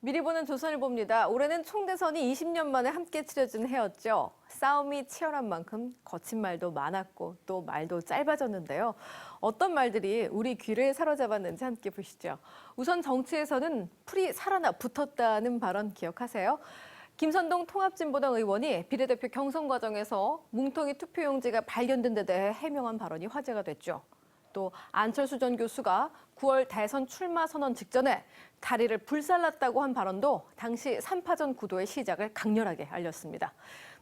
미리 보는 조선일보입니다. 올해는 총대선이 20년 만에 함께 치러진 해였죠. 싸움이 치열한 만큼 거친 말도 많았고 또 말도 짧아졌는데요. 어떤 말들이 우리 귀를 사로잡았는지 함께 보시죠. 우선 정치에서는 풀이 살아나 붙었다는 발언 기억하세요? 김선동 통합진보당 의원이 비례대표 경선 과정에서 뭉텅이 투표용지가 발견된 데 대해 해명한 발언이 화제가 됐죠. 또 안철수 전 교수가 9월 대선 출마 선언 직전에 다리를 불살랐다고 한 발언도 당시 3파전 구도의 시작을 강렬하게 알렸습니다.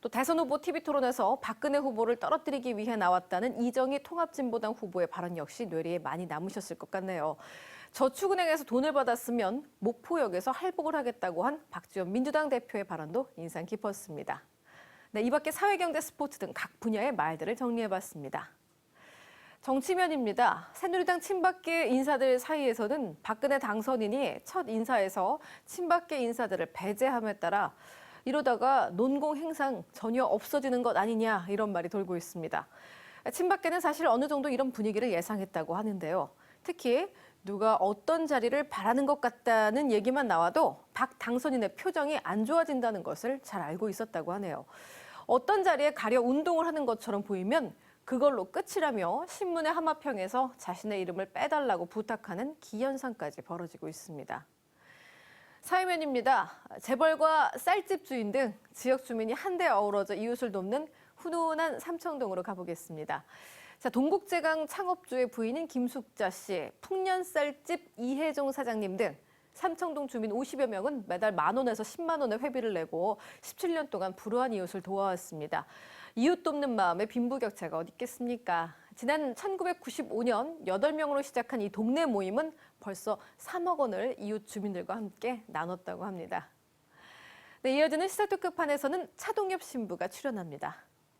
또 대선 후보 TV 토론에서 박근혜 후보를 떨어뜨리기 위해 나왔다는 이정희 통합진보당 후보의 발언 역시 뇌리에 많이 남으셨을 것 같네요. 저축은행에서 돈을 받았으면 목포역에서 할복을 하겠다고 한 박지원 민주당 대표의 발언도 인상 깊었습니다. 네, 이 밖에 사회 경제 스포츠 등 각 분야의 말들을 정리해봤습니다. 정치면입니다. 새누리당 친박계 인사들 사이에서는 박근혜 당선인이 첫 인사에서 친박계 인사들을 배제함에 따라 이러다가 논공 행상 전혀 없어지는 것 아니냐 이런 말이 돌고 있습니다. 친박계는 사실 어느 정도 이런 분위기를 예상했다고 하는데요. 특히 누가 어떤 자리를 바라는 것 같다는 얘기만 나와도 박 당선인의 표정이 안 좋아진다는 것을 잘 알고 있었다고 하네요. 어떤 자리에 가려 운동을 하는 것처럼 보이면 그걸로 끝이라며 신문의 하마평에서 자신의 이름을 빼달라고 부탁하는 기현상까지 벌어지고 있습니다. 사회면입니다. 재벌과 쌀집 주인 등 지역 주민이 한데 어우러져 이웃을 돕는 훈훈한 삼청동으로 가보겠습니다. 자, 동국제강 창업주의 부인인 김숙자 씨, 풍년쌀집 이혜종 사장님 등 삼청동 주민 50여 명은 매달 만 원에서 10만 원의 회비를 내고 17년 동안 불우한 이웃을 도와왔습니다. 이웃 돕는 마음에 빈부격차가 어디 있겠습니까? 지난 1995년 8명으로 시작한 이 동네 모임은 벌써 3억 원을 이웃 주민들과 함께 나눴다고 합니다. 네, 이어지는 시사토크판에서는 차동엽 신부가 출연합니다.